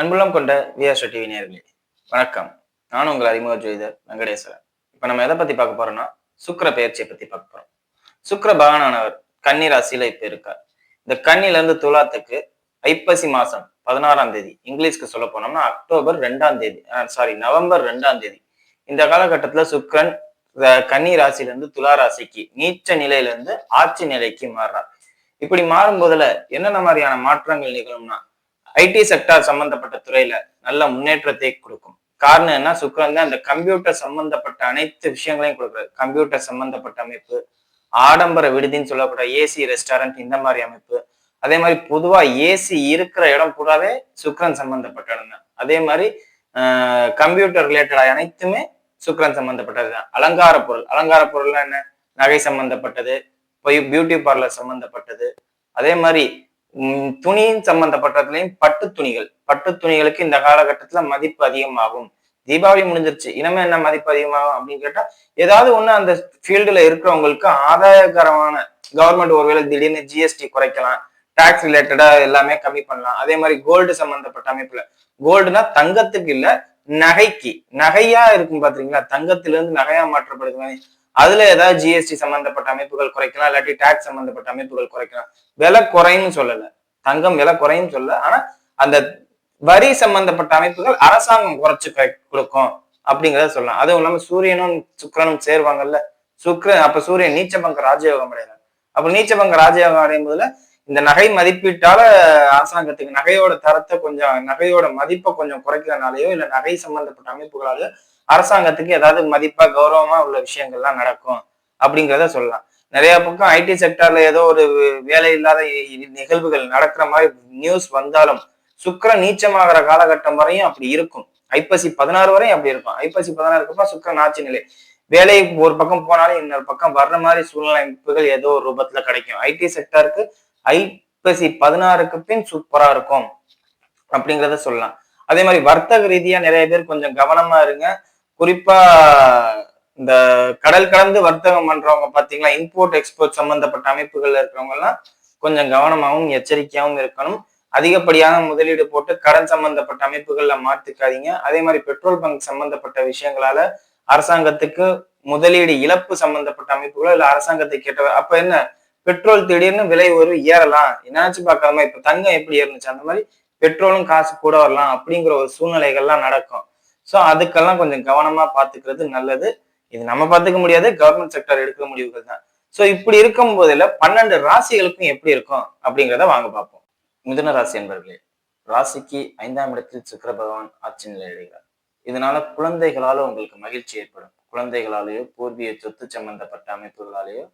அன்புள்ளம் கொண்ட VR TV நேர்களே வணக்கம். நான் உங்கள் அறிமுக ஜோதிடர் வெங்கடேஸ்வரன். இப்ப நம்ம எதை பத்தி பார்க்க போறோம்னா சுக்கிர பெயர்ச்சியை பத்தி பார்க்க போறோம். சுக்கர பகவானவர் கன்னி ராசியில இப்ப இருக்கார். இந்த கன்னில இருந்து துலாத்துக்கு ஐப்பசி மாசம் பதினாறாம் தேதி இங்கிலீஷ்க்கு சொல்ல போனோம்னா அக்டோபர் ரெண்டாம் தேதி சாரி நவம்பர் ரெண்டாம் தேதி. இந்த காலகட்டத்துல சுக்கரன் கன்னி ராசியில இருந்து துலா ராசிக்கு நீச்ச நிலையில இருந்து ஆட்சி நிலைக்கு மாறுறார். இப்படி மாறும் போதுல என்னென்ன மாதிரியான மாற்றங்கள் நிகழும்னா ஐடி செக்டார் சம்பந்தப்பட்ட துறையில நல்ல முன்னேற்றத்தை கொடுக்கும். காரணம் என்ன? சுக்கரன் தான் அந்த கம்ப்யூட்டர் சம்பந்தப்பட்ட அனைத்து விஷயங்களையும் கொடுக்குறாரு. கம்ப்யூட்டர் சம்பந்தப்பட்ட அமைப்பு ஆடம்பர விடுதின்னு சொல்லக்கூடிய ஏசி ரெஸ்டாரண்ட் இந்த மாதிரி அமைப்பு. அதே மாதிரி பொதுவா ஏசி இருக்கிற இடம் கூடவே சுக்கரன் சம்பந்தப்பட்ட இடம் தான் அதே மாதிரி கம்ப்யூட்டர் ரிலேட்டட் அனைத்துமே சுக்கரன் சம்பந்தப்பட்டது தான். அலங்கார பொருள். அலங்கார பொருள்னா என்ன? நகை சம்பந்தப்பட்டது போய் பியூட்டி பார்லர் சம்பந்தப்பட்டது. அதே மாதிரி துணியின் சம்பந்தப்பட்டதுலையும் பட்டு துணிகள். பட்டு துணிகளுக்கு இந்த காலகட்டத்துல மதிப்பு அதிகமாகும். தீபாவளி முடிஞ்சிருச்சு. இனிமே என்ன மதிப்பு அதிகமாகும் அப்படின்னு கேட்டா ஏதாவது ஒண்ணு அந்த ஃபீல்டுல இருக்கிறவங்களுக்கு ஆதாயகரமான கவர்மெண்ட் ஒருவேளை திடீர்னு ஜிஎஸ்டி குறைக்கலாம். டாக்ஸ் ரிலேட்டடா எல்லாமே கம்மி பண்ணலாம். அதே மாதிரி கோல்டு சம்பந்தப்பட்ட அமைப்புல. கோல்டுனா தங்கத்துக்கு இல்ல நகைக்கு. நகையா இருக்கும் பாத்தீங்களா? தங்கத்துல இருந்து நகையா மாற்றப்படுது மாதிரி. அதுல ஏதாவது ஜிஎஸ்டி சம்பந்தப்பட்ட அமைப்புகள் குறைக்கலாம் இல்லாட்டி டாக்ஸ் சம்பந்தப்பட்ட அமைப்புகள் குறைக்கலாம். விலை குறையும் சொல்லல. தங்கம் விலை குறையும் சொல்லல. ஆனா அந்த வரி சம்பந்தப்பட்ட அமைப்புகள் அரசாங்கம் குறைச்சு கொடுக்கும் அப்படிங்கிறத சொல்லலாம். அதுவும் இல்லாம சூரியனும் சுக்கிரனும் சேருவாங்கல்ல. சுக்கிரன் அப்ப சூரியன் நீச்சபங்க ராஜயோகம் அடைகிறார். அப்ப நீச்சபங்க ராஜயோகம் அடையும் போதுல இந்த நகை மதிப்பீட்டால அரசாங்கத்துக்கு நகையோட தரத்தை கொஞ்சம் நகையோட மதிப்பை கொஞ்சம் குறைக்கிறனாலேயோ இல்ல நகை சம்பந்தப்பட்ட அமைப்புகளாலயோ அரசாங்கத்துக்கு ஏதாவது மதிப்பா கௌரவமா உள்ள விஷயங்கள்லாம் நடக்கும் அப்படிங்கிறத சொல்லலாம். நிறைய பக்கம் ஐடி செக்டர்ல ஏதோ ஒரு வேலை இல்லாத நிகழ்வுகள் நடக்கிற மாதிரி நியூஸ் வந்தாலும் சுக்கிரன் நீச்சமாகிற காலகட்டம் வரையும் அப்படி இருக்கும். ஐப்பசி பதினாறு வரையும் அப்படி இருக்கும். ஐப்பசி பதினாறுக்கு அப்புறம் சுக்கிரன் ஆட்சி நிலை. வேலை ஒரு பக்கம் போனாலும் இன்னொரு பக்கம் வர்ற மாதிரி சூழ்நிலை அமைப்புகள் ஏதோ ஒரு ரூபத்துல கிடைக்கும். ஐடி செக்டருக்கு ஐப்பசி பதினாறுக்கு பின் சூப்பரா இருக்கும் அப்படிங்கிறத சொல்லலாம். அதே மாதிரி வர்த்தக ரீதியா நிறைய பேர் கொஞ்சம் கவனமா இருங்க. குறிப்பா இந்த கடல் கடந்து வர்த்தகம் பண்றவங்க பாத்தீங்களா இம்போர்ட் எக்ஸ்போர்ட் சம்பந்தப்பட்ட அமைப்புகள்ல இருக்கிறவங்க எல்லாம் கொஞ்சம் கவனமாகவும் எச்சரிக்கையாகவும் இருக்கணும். அதிகப்படியான முதலீடு போட்டு கடன் சம்பந்தப்பட்ட அமைப்புகள்ல மாத்திக்காதீங்க அதே மாதிரி பெட்ரோல் பங்க் சம்பந்தப்பட்ட விஷயங்களால அரசாங்கத்துக்கு முதலீடு இழப்பு சம்பந்தப்பட்ட அமைப்புகளோ இல்ல அரசாங்கத்துக்கு கேட்ட அப்ப என்ன? பெட்ரோல் திடீர்னு விலை ஒரு ஏறலாம். என்னாச்சு பார்க்காம இப்ப தங்கம் எப்படி ஏறுனுச்சு? அந்த மாதிரி பெட்ரோலும் காசு கூட வரலாம் அப்படிங்கிற ஒரு சூழ்நிலைகள்லாம் நடக்கும். ஸோ அதுக்கெல்லாம் கொஞ்சம் கவனமா பார்த்துக்கிறது நல்லது. இது நம்ம பார்த்துக்க முடியாது கவர்மெண்ட் செக்டர் எடுக்கிற முடிவுகள் தான். ஸோ இப்படி இருக்கும் போதில் பன்னெண்டு ராசிகளுக்கும் எப்படி இருக்கும் அப்படிங்கிறத வாங்க பார்ப்போம். மிதுன ராசி என்பர்களே ராசிக்கு ஐந்தாம் இடத்தில் சுக்கர பகவான் ஆட்சி நிலை இதனால குழந்தைகளால உங்களுக்கு மகிழ்ச்சி ஏற்படும். குழந்தைகளாலேயோ பூர்வீக சொத்து சம்பந்தப்பட்ட அமைப்புகளாலேயோ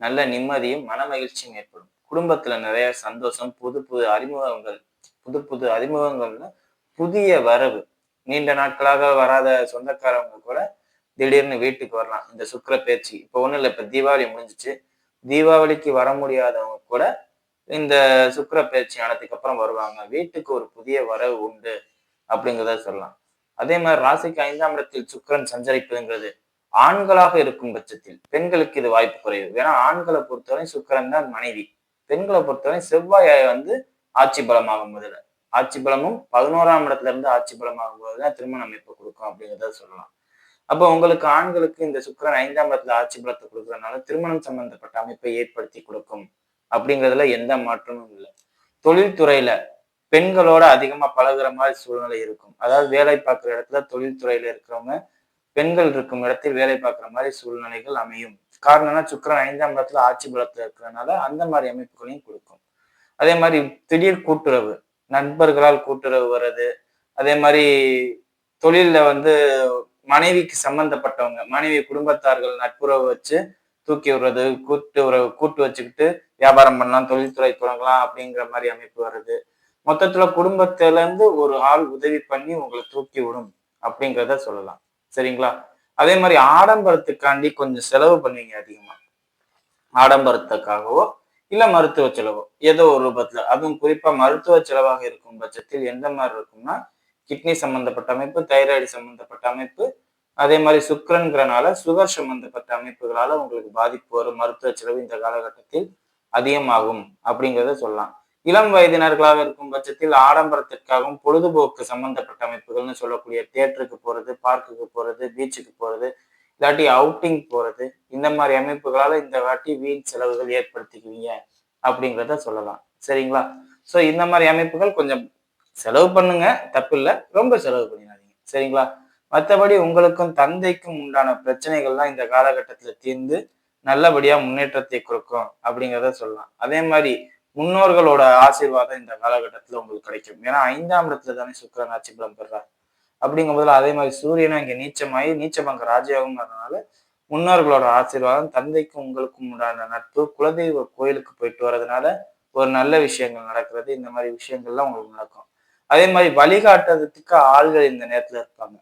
நல்ல நிம்மதியும் மன மகிழ்ச்சியும் ஏற்படும். குடும்பத்துல நிறைய சந்தோஷம் புது புது அறிமுகங்கள் புது புது அறிமுகங்கள்ல புதிய வரவு நீண்ட நாட்களாக வராத சொந்தக்காரவங்க கூட திடீர்னு வீட்டுக்கு வரலாம். இந்த சுக்கர பேச்சு. இப்போ ஒண்ணும் இல்லை இப்ப தீபாவளி முடிஞ்சிச்சு. தீபாவளிக்கு வர முடியாதவங்க கூட இந்த சுக்கர பேச்சு ஆனதுக்கு அப்புறம் வருவாங்க. வீட்டுக்கு ஒரு புதிய வரவு உண்டு அப்படிங்கிறத சொல்லலாம். அதே மாதிரி ராசிக்கு ஐந்தாம் இடத்தில் சுக்கரன் சஞ்சரிப்பதுங்கிறது ஆண்களாக இருக்கும் பட்சத்தில் பெண்களுக்கு இது வாய்ப்பு குறைவு. ஏன்னா ஆண்களை பொறுத்தவரை சுக்கிரன் தான் மனைவி. பெண்களை பொறுத்தவரை செவ்வாய் வந்து ஆட்சி பலமாகும் முதல்ல. ஆட்சி பலமும் பதினோராம் இடத்துல இருந்து ஆட்சி பலமாகும் போதுதான் திருமண அமைப்பு கொடுக்கும் அப்படிங்கிறத சொல்லலாம். அப்போ உங்களுக்கு ஆண்களுக்கு இந்த சுக்கிரன் ஐந்தாம் இடத்துல ஆட்சி பலத்தை கொடுக்கறதுனால திருமணம் சம்பந்தப்பட்ட அமைப்பை ஏற்படுத்தி கொடுக்கும் அப்படிங்கிறதுல எந்த மாற்றமும் இல்லை. தொழில்துறையில பெண்களோட அதிகமா பழகுற மாதிரி சூழ்நிலை இருக்கும். அதாவது வேலை பார்க்குற இடத்துல தொழில்துறையில இருக்கிறவங்க பெண்கள் இருக்கும் இடத்தில் வேலை பார்க்குற மாதிரி சூழ்நிலைகள் அமையும். காரணம்னா சுக்கரன் ஐந்தாம் இடத்துல ஆட்சி பலத்தில் இருக்கிறதுனால அந்த மாதிரி அமைப்புகளையும் கொடுக்கும். அதே மாதிரி திடீர் கூட்டுறவு. நண்பர்களால் கூட்டுறவு வர்றது. அதே மாதிரி தொழிலில் வந்து மனைவிக்கு சம்பந்தப்பட்டவங்க மனைவி குடும்பத்தார்கள் நட்புறவு வச்சு தூக்கி விடுறது கூட்டு உறவு கூட்டு வச்சுக்கிட்டு வியாபாரம் பண்ணலாம் தொழில்துறை தொடங்கலாம் அப்படிங்கிற மாதிரி அமைப்பு வருது. மொத்தத்துல குடும்பத்திலேருந்து ஒரு ஆள் உதவி பண்ணி உங்களை தூக்கி விடும் அப்படிங்கிறத சொல்லலாம். சரிங்களா? அதே மாதிரி ஆடம்பரத்துக்காண்டி கொஞ்சம் செலவு பண்ணுவீங்க அதிகமா. ஆடம்பரத்துக்காகவோ இல்ல மருத்துவ செலவோ ஏதோ ஒரு ரூபத்துல. அதுவும் குறிப்பா மருத்துவ செலவாக இருக்கும் பட்சத்தில் எந்த மாதிரி இருக்கும்னா கிட்னி சம்பந்தப்பட்ட அமைப்பு தைராய்டு சம்பந்தப்பட்ட அமைப்பு அதே மாதிரி சுக்கரன்கிறனால சுகர் சம்பந்தப்பட்ட அமைப்புகளால உங்களுக்கு பாதிப்பு வரும். மருத்துவ செலவு இந்த காலகட்டத்தில் அதிகமாகும் அப்படிங்கிறத சொல்லலாம். இளம் வயதினர்களாக இருக்கும் பட்சத்தில் ஆடம்பரத்திற்காகவும் பொழுதுபோக்கு சம்பந்தப்பட்ட அமைப்புகள்னு சொல்லக்கூடிய தியேட்டருக்கு போறது பார்க்குக்கு போறது பீச்சுக்கு போறது இல்லாட்டி அவுட்டிங் போறது இந்த மாதிரி அமைப்புகளால இந்த வாட்டி வீண் செலவுகள் ஏற்படுத்திக்குவீங்க அப்படிங்கிறத சொல்லலாம். சரிங்களா? ஸோ இந்த மாதிரி அமைப்புகள் கொஞ்சம் செலவு பண்ணுங்க. தப்பு இல்லை ரொம்ப செலவு பண்ணிடாதீங்க. சரிங்களா? மற்றபடி உங்களுக்கும் தந்தைக்கும் உண்டான பிரச்சனைகள்லாம் இந்த காலகட்டத்துல தீர்ந்து நல்லபடியா முன்னேற்றத்தை கொடுக்கும் அப்படிங்கிறத சொல்லலாம். அதே மாதிரி முன்னோர்களோட ஆசீர்வாதம் இந்த காலகட்டத்துல உங்களுக்கு கிடைக்கும். ஏன்னா ஐந்தாம் இடத்துல தானே சுக்கரன் ஆட்சி பலம் பெறார் அப்படிங்கும்போது அதே மாதிரி சூரியனும் இங்க நீச்சமாயி நீச்சபங்க ராஜயோகம் வரனால முன்னோர்களோட ஆசீர்வாதம் தந்தைக்கும் உங்களுக்கும் உண்டான நட்பு குலதெய்வ கோயிலுக்கு போயிட்டு வர்றதுனால ஒரு நல்ல விஷயங்கள் நடக்கிறது. இந்த மாதிரி விஷயங்கள்லாம் உங்களுக்கு நடக்கும். அதே மாதிரி வழிகாட்டுறதுக்கு ஆள்கள் இந்த நேரத்துல இருப்பாங்க.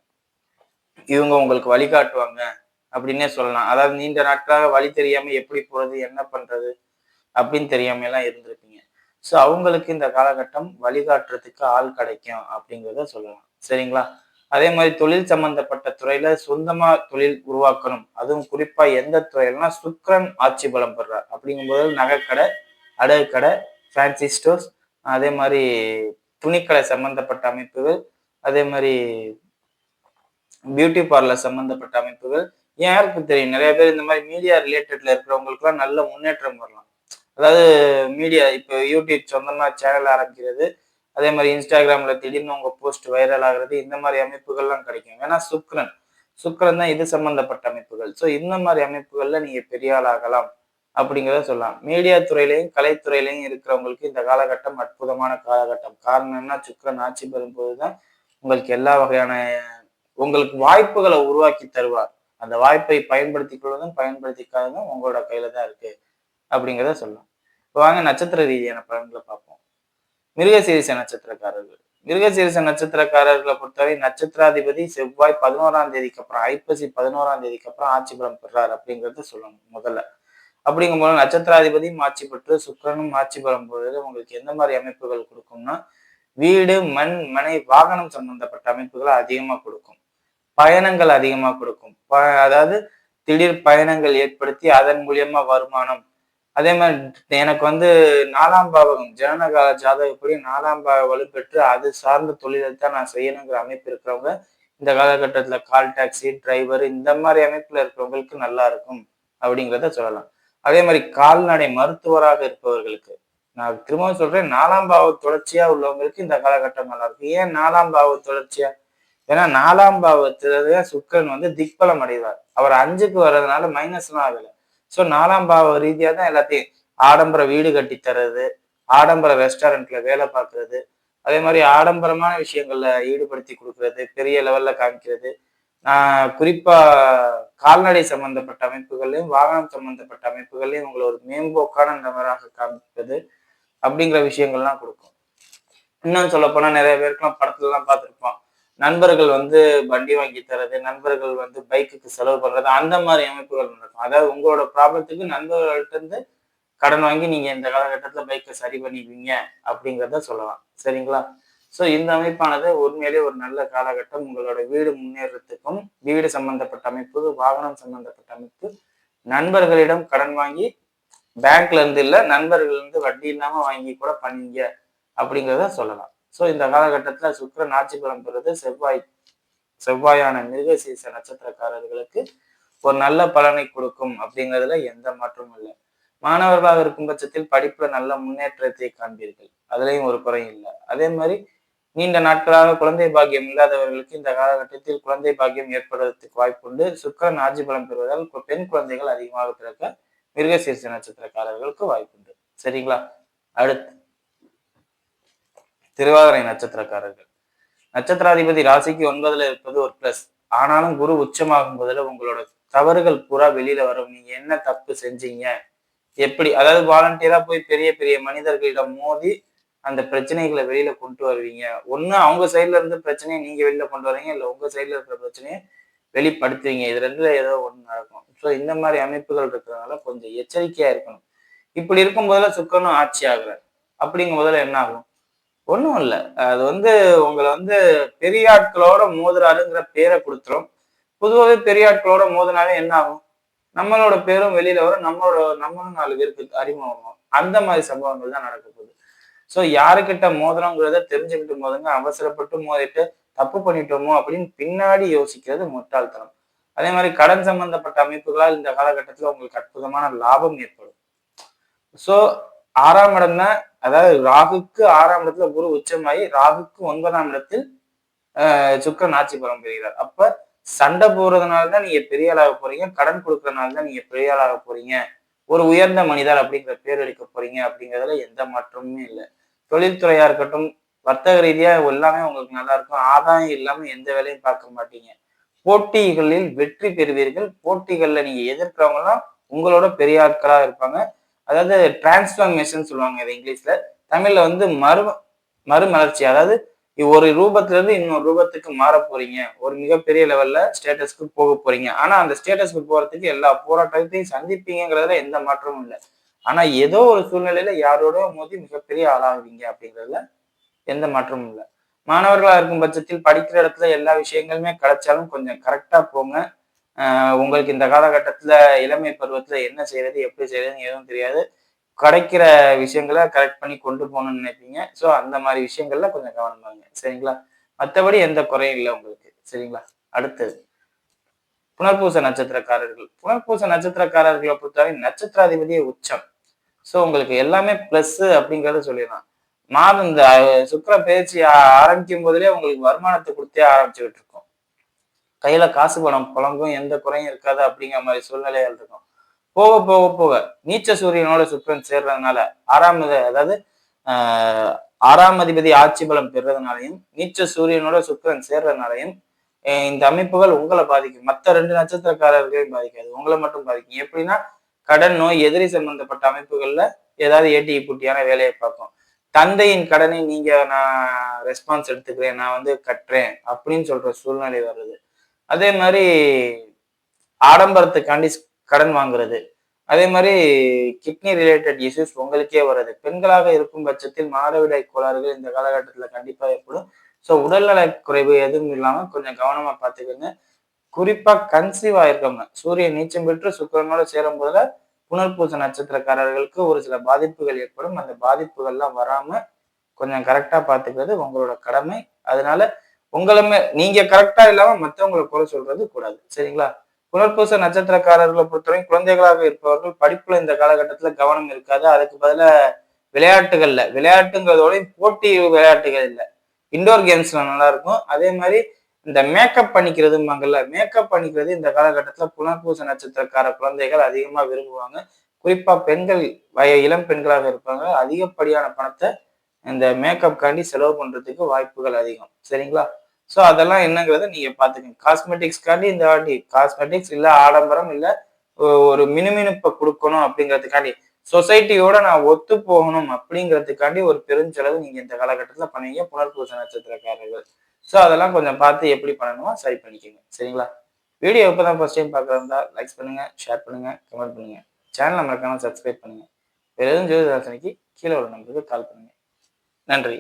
இவங்க உங்களுக்கு வழிகாட்டுவாங்க அப்படின்னே சொல்லலாம். அதாவது நீண்ட நாட்களாக வழி தெரியாம எப்படி போறது என்ன பண்றது அப்படின்னு தெரியாம எல்லாம் இருந்திருப்பீங்க. ஸோ அவங்களுக்கு இந்த காலகட்டம் வழிகாட்டுறதுக்கு ஆள் கிடைக்கும் அப்படிங்கிறத சொல்லலாம். சரிங்களா? அதே மாதிரி தொழில் சம்பந்தப்பட்ட துறையில சொந்தமா தொழில் உருவாக்கணும். அதுவும் குறிப்பா எந்த துறையிலனா சுக்ரன் ஆட்சி பலம் பெறார் அப்படிங்கும்போது நகைக்கடை அடகு கடை ஃபேன்சி ஸ்டோர்ஸ் அதே மாதிரி துணிக்கடை சம்பந்தப்பட்ட அமைப்புகள் அதே மாதிரி பியூட்டி பார்லர் சம்பந்தப்பட்ட அமைப்புகள். யாருக்கு தெரியும்? நிறைய பேர் இந்த மாதிரி மீடியா ரிலேட்டட்ல இருக்கிறவங்களுக்குலாம் நல்ல முன்னேற்றம் வரலாம். அதாவது மீடியா இப்போ யூடியூப் சொந்தமா சேனல் ஆரம்பிக்கிறது அதே மாதிரி இன்ஸ்டாகிராமில் திடீர்னு உங்கள் போஸ்ட் வைரல் ஆகுறது இந்த மாதிரி அமைப்புகள்லாம் கிடைக்கும். ஏன்னா சுக்ரன் சுக்ரன் தான் இது சம்பந்தப்பட்ட அமைப்புகள். ஸோ இந்த மாதிரி அமைப்புகளில் நீங்கள் பெரிய ஆளாகலாம் அப்படிங்கிறத சொல்லலாம். மீடியா துறையிலையும் கலைத்துறையிலையும் இருக்கிறவங்களுக்கு இந்த காலகட்டம் அற்புதமான காலகட்டம். காரணம் என்ன சுக்ரன் ஆட்சி பெறும்போது தான் உங்களுக்கு எல்லா வகையான உங்களுக்கு வாய்ப்புகளை உருவாக்கி தருவார். அந்த வாய்ப்பை பயன்படுத்திக் கொள்வதும் பயன்படுத்திக்காததும் உங்களோட கையில தான் இருக்கு அப்படிங்கிறத சொல்லலாம். இப்போ வாங்க நட்சத்திர ரீதியான பலன்களை பார்ப்போம். மிருகசீரிச நட்சத்திரக்காரர்கள். மிருகசீரிச நட்சத்திரக்காரர்களை பொறுத்தவரை நட்சத்திராதிபதி செவ்வாய் பதினோராம் தேதிக்கு அப்புறம் ஐப்பசி பதினோராம் தேதிக்கு அப்புறம் ஆட்சி பலம் பெறார் அப்படிங்கிறத சொல்லணும் முதல்ல. அப்படிங்கும்போது நட்சத்திராதிபதியும் ஆட்சி பெற்று சுக்கரனும் ஆட்சி பெறும் பொழுது உங்களுக்கு எந்த மாதிரி அமைப்புகள் கொடுக்கும்னா வீடு மண் மனை வாகனம் சம்பந்தப்பட்ட அமைப்புகளை அதிகமா கொடுக்கும். பயணங்கள் அதிகமா கொடுக்கும். அதாவது திடீர் பயணங்கள் ஏற்படுத்தி அதன் மூலியமா வருமானம் அதே மாதிரி எனக்கு வந்து நாலாம் பாவகம் ஜனனகால ஜாதகப்படி நாலாம் பாவ வலுப்பெற்று அது சார்ந்த தொழிலை தான் நான் செய்யணுங்கிற அமைப்பு இருக்கிறவங்க இந்த காலகட்டத்தில் கால் டாக்ஸி டிரைவர் இந்த மாதிரி அமைப்பில் இருக்கிறவங்களுக்கு நல்லா இருக்கும் அப்படிங்கிறத சொல்லலாம். அதே மாதிரி கால்நடை மருத்துவராக இருப்பவர்களுக்கு நான் திரும்பவும் சொல்றேன் நாலாம் பாவ தொடர்ச்சியா உள்ளவங்களுக்கு இந்த காலகட்டம் நல்லா இருக்கும். ஏன் நாலாம் பாவ தொடர்ச்சியா? ஏன்னா நாலாம் பாவத்துல சுக்கரன் வந்து திக்பலம் அடைவார். அவர் அஞ்சுக்கு வர்றதுனால மைனஸ்லாம் ஆகலை. ஸோ நாலாம் பாவ ரீதியாக தான் எல்லாத்தையும் ஆடம்பர வீடு கட்டி தர்றது ஆடம்பர ரெஸ்டாரண்ட்ல வேலை பார்க்கறது அதே மாதிரி ஆடம்பரமான விஷயங்கள்ல ஈடுபடுத்தி கொடுக்கறது பெரிய லெவல்ல காமிக்கிறது. நான் குறிப்பா கால்நடை சம்பந்தப்பட்ட அமைப்புகள்லையும் வாகனம் சம்பந்தப்பட்ட அமைப்புகள்லையும் உங்களை ஒரு மேம்போக்கான நபராக காமிப்பது அப்படிங்கிற விஷயங்கள்லாம் கொடுக்கும். இன்னும் சொல்ல போனா நிறைய பேருக்குலாம் படத்துல எல்லாம் நண்பர்கள் வந்து வண்டி வாங்கி தரது நண்பர்கள் வந்து பைக்குக்கு செலவு பண்றது அந்த மாதிரி அமைப்புகள் நடக்கும். அதாவது உங்களோட ப்ராப்ளத்துக்கு நண்பர்கள்ட்ட இருந்து கடன் வாங்கி நீங்க இந்த காலகட்டத்துல பைக்கை சரி பண்ணிக்குவீங்க அப்படிங்கிறத சொல்லலாம். சரிங்களா? ஸோ இந்த அமைப்பானது உண்மையிலேயே ஒரு நல்ல காலகட்டம். உங்களோட வீடு முன்னேறத்துக்கும் வீடு சம்பந்தப்பட்ட அமைப்பு வாகனம் சம்பந்தப்பட்ட அமைப்பு நண்பர்களிடம் கடன் வாங்கி பேங்க்ல இருந்து இல்லை நண்பர்கள் இருந்து வட்டி இல்லாமல் வாங்கி கூட பண்ணீங்க அப்படிங்கிறத சொல்லலாம். ஸோ இந்த காலகட்டத்தில் சுக்கரன் ஆட்சி பலம் பெறுவது செவ்வாய் செவ்வாயான மிருகசீச நட்சத்திரக்காரர்களுக்கு ஒரு நல்ல பலனை கொடுக்கும் அப்படிங்கிறதுல எந்த மாற்றமும் இல்லை. மாணவர்களாக இருக்கும் பட்சத்தில் படிப்புல நல்ல முன்னேற்றத்தை காண்பீர்கள். அதுலயும் ஒரு குறையும் இல்லை. அதே மாதிரி நீண்ட நாட்களாக குழந்தை பாக்கியம் இல்லாதவர்களுக்கு இந்த காலகட்டத்தில் குழந்தை பாக்கியம் ஏற்படுவதற்கு வாய்ப்புண்டு. சுக்கரன் ஆட்சி பலம் பெறுவதால் பெண் குழந்தைகள் அதிகமாக பிறக்க மிருகசீர்ஷ நட்சத்திரக்காரர்களுக்கு வாய்ப்புண்டு. சரிங்களா? அடுத்து. திருவாதிரை நட்சத்திரக்காரர்கள். நட்சத்திராதிபதி ராசிக்கு ஒன்பதுல இருப்பது ஒரு பிளஸ் ஆனாலும் குரு உச்சமாகும் போதுல உங்களோட தவறுகள் பூரா வெளியில வரும். நீங்க என்ன தப்பு செஞ்சீங்க? எப்படி? அதாவது வாலண்டியரா போய் பெரிய பெரிய மனிதர்களிடம் மோதி அந்த பிரச்சனைகளை வெளியில கொண்டு வருவீங்க. ஒண்ணு அவங்க சைட்ல இருந்து பிரச்சனையை நீங்க வெளியில கொண்டு வரீங்க இல்ல உங்க சைட்ல இருக்கிற பிரச்சனையை வெளிப்படுத்துவீங்க. இது ரெண்டுல ஏதோ ஒண்ணு நடக்கும். ஸோ இந்த மாதிரி அமைப்புகள் இருக்கிறதுனால கொஞ்சம் எச்சரிக்கையா இருக்கணும். இப்படி இருக்கும் போதுல சுக்கரனும் ஆட்சி ஆகுறாரு அப்படிங்கும் போதுல என்ன ஆகும்? ஒன்றும் இல்லை. அது வந்து உங்களை வந்து பெரிய ஆட்களோட மோதுறாருங்கிற பேரை கொடுத்துரும். பொதுவாகவே பெரிய ஆட்களோட மோதினாலே என்ன ஆகும்? நம்மளோட பேரும் வெளியில வரும். நம்மளோட நம்மளும் நாலு பேருக்கு அறிமுகம் அந்த மாதிரி சம்பவங்கள் தான் நடக்க போகுது. ஸோ யாருக்கிட்ட மோதிரங்கிறத தெரிஞ்சுக்கிட்டு மோதுங்க. அவசரப்பட்டு மோதிட்டு தப்பு பண்ணிட்டோமோ அப்படின்னு பின்னாடி யோசிக்கிறது முட்டாள்தனம். அதே மாதிரி கடன் சம்பந்தப்பட்ட அமைப்புகளால் இந்த காலகட்டத்தில் உங்களுக்கு அற்புதமான லாபம் ஏற்படும். ஸோ ஆறாம் இடம் தான் அதாவது ராகுக்கு ஆறாம் இடத்துல குரு உச்சமாயி ராகுக்கு ஒன்பதாம் இடத்தில் சுக்கரன் ஆட்சி பலம் பெறுகிறார். அப்ப சண்டை போறதுனால தான் நீங்க பெரிய ஆளாக போறீங்க கடன் கொடுக்கறதுனால தான் நீங்க பெரிய ஆளாக போறீங்க. ஒரு உயர்ந்த மனிதர் அப்படிங்கிற பேர் எடுக்க போறீங்க அப்படிங்கிறதுல எந்த மாற்றமுமே இல்லை. தொழில்துறையா இருக்கட்டும் வர்த்தக ரீதியா எல்லாமே உங்களுக்கு நல்லா இருக்கும். ஆதாயம் இல்லாம எந்த வேலையும் பார்க்க மாட்டீங்க. போட்டிகளில் வெற்றி பெறுவீர்கள். போட்டிகள்ல நீங்க எதிர்க்கிறவங்கலாம் உங்களோட பெரிய ஆட்களா இருப்பாங்க. அதாவது டிரான்ஸ்ஃபார்மேஷன் சொல்லுவாங்க இது இங்கிலீஷ்ல. தமிழ்ல வந்து மறு மறுமலர்ச்சி. அதாவது ஒரு ரூபத்துல இருந்து இன்னொரு ரூபத்துக்கு மாற போறீங்க. ஒரு மிகப்பெரிய லெவல்ல ஸ்டேட்டஸ்க்கு போக போறீங்க. ஆனா அந்த ஸ்டேட்டஸ்க்கு போறதுக்கு எல்லா போராட்டத்தையும் சந்திப்பீங்கிறதுல எந்த மாற்றமும் இல்லை. ஆனா ஏதோ ஒரு சூழ்நிலையில யாரோட மோதி மிகப்பெரிய ஆளாகுவீங்க அப்படிங்கிறதுல எந்த மாற்றமும் இல்லை. மாணவர்களா இருக்கும் பட்சத்தில் படிக்கிற இடத்துல எல்லா விஷயங்களுமே கிடைச்சாலும் கொஞ்சம் கரெக்டா போங்க. உங்களுக்கு இந்த காலகட்டத்துல இளமை பருவத்துல என்ன செய்யறது எப்படி செய்யறதுன்னு எதுவும் தெரியாது. கிடைக்கிற விஷயங்களை கரெக்ட் பண்ணி கொண்டு போகணும்னு நினைப்பீங்க. ஸோ அந்த மாதிரி விஷயங்கள்ல கொஞ்சம் கவனமாங்க சரிங்களா? மற்றபடி எந்த குறையும் இல்லை உங்களுக்கு. சரிங்களா? அடுத்தது. புனர்பூச நட்சத்திரக்காரர்கள். புனர்பூச நட்சத்திரக்காரர்களை பொறுத்தவரை நட்சத்திராதிபதியே உச்சம். ஸோ உங்களுக்கு எல்லாமே ப்ளஸ் அப்படிங்கறத சொல்லிடலாம். மாதம் இந்த சுக்கர பயிற்சி ஆரம்பிக்கும் போதிலே உங்களுக்கு வருமானத்தை கொடுத்தே ஆரம்பிச்சுக்கிட்டு கையில காசு பணம் புலங்கும் எந்த குறையும் இருக்காது அப்படிங்கிற மாதிரி சூழ்நிலைகள் இருக்கும். போக போக போக நீச்ச சூரியனோட சுக்கரன் சேர்றதுனால ஆறாம் அதாவது ஆறாம் அதிபதி ஆட்சி பலம் பெறுறதுனாலையும் நீச்ச சூரியனோட சுக்கரன் சேர்றதுனாலையும் இந்த அமைப்புகள் உங்களை பாதிக்கும். மற்ற ரெண்டு நட்சத்திரக்காரர்களையும் பாதிக்காது. உங்களை மட்டும் பாதிக்கும். எப்படின்னா கடன் நோய் எதிரி சம்பந்தப்பட்ட அமைப்புகள்ல ஏதாவது ஏட்டி பூட்டியான வேலையை பார்க்கும். தந்தையின் கடனை நீங்க நான் ரெஸ்பான்ஸ் எடுத்துக்கிறேன் நான் வந்து கட்டுறேன் அப்படின்னு சொல்ற சூழ்நிலை வருது. அதே மாதிரி ஆடம்பரத்துக்காண்டி கடன் வாங்குறது. அதே மாதிரி கிட்னி ரிலேட்டட் இஷ்யூஸ் உங்களுக்கே வருது பெண்களாக இருக்கும் பட்சத்தில் மாதவிடாய் கோளாறுகள் இந்த காலகட்டத்தில் கண்டிப்பாக ஏற்படும். ஸோ உடல்நல குறைவு எதுவும் இல்லாமல் கொஞ்சம் கவனமாக பார்த்துக்கோங்க. குறிப்பாக கன்சீவ் ஆயிருக்கவங்க சூரியன் நீச்சம் பெற்று சுக்கரனோட சேரும் போதுல புனர்பூச நட்சத்திரக்காரர்களுக்கு ஒரு சில பாதிப்புகள் ஏற்படும். அந்த பாதிப்புகள்லாம் வராமல் கொஞ்சம் கரெக்டாக பார்த்துக்கிறது உங்களோட கடமை. அதனால உங்களுமே நீங்க கரெக்டா இல்லாம மற்றவங்களை குறை சொல்றது கூடாது. சரிங்களா? புனர்பூச நட்சத்திரக்காரர்களை பொறுத்தவரை குழந்தைகளாக இருப்பவர்கள் படிப்புல இந்த காலகட்டத்துல கவனம் இருக்காது. அதுக்கு பதில விளையாட்டுகள்ல விளையாட்டுங்கிறதோட போட்டி விளையாட்டுகள் இல்லை. இண்டோர் கேம்ஸ்ல நல்லா இருக்கும். அதே மாதிரி இந்த மேக்கப் பண்ணிக்கிறதுமாங்கல்ல மேக்கப் பண்ணிக்கிறது இந்த காலகட்டத்துல புனர்பூச நட்சத்திரக்கார குழந்தைகள் அதிகமா விரும்புவாங்க. குறிப்பா பெண்கள் வய இளம் பெண்களாக இருப்பாங்க. அதிகப்படியான பணத்தை இந்த மேக்கப் காண்டி செலவு பண்ணுறதுக்கு வாய்ப்புகள் அதிகம். சரிங்களா? ஸோ அதெல்லாம் என்னங்கிறத நீங்கள் பார்த்துக்கங்க. காஸ்மெட்டிக்ஸ்க்காண்டி இந்த வாட்டி காஸ்மெட்டிக்ஸ் இல்லை ஆடம்பரம் இல்லை ஒரு மினுமினுப்பை கொடுக்கணும் அப்படிங்கிறதுக்காண்டி சொசைட்டியோட நான் ஒத்து போகணும் அப்படிங்கிறதுக்காண்டி ஒரு பெருஞ்செலவு நீங்கள் இந்த காலகட்டத்தில் பண்ணுவீங்க புனர்பூச நட்சத்திரக்காரர்கள். ஸோ அதெல்லாம் கொஞ்சம் பார்த்து எப்படி பண்ணணுமோ சரி பண்ணிக்கோங்க. சரிங்களா? வீடியோ இப்போ தான் ஃபர்ஸ்ட் டைம் பார்க்குறதா லைக்ஸ் பண்ணுங்கள் ஷேர் பண்ணுங்கள் கமெண்ட் பண்ணுங்கள் சேனல் மறக்காமல் சப்ஸ்கிரைப் பண்ணுங்கள் வேறு எதுவும் ஜோதிதாசனைக்கு கீழே ஒரு நம்பருக்கு கால் பண்ணுங்கள் நன்றி.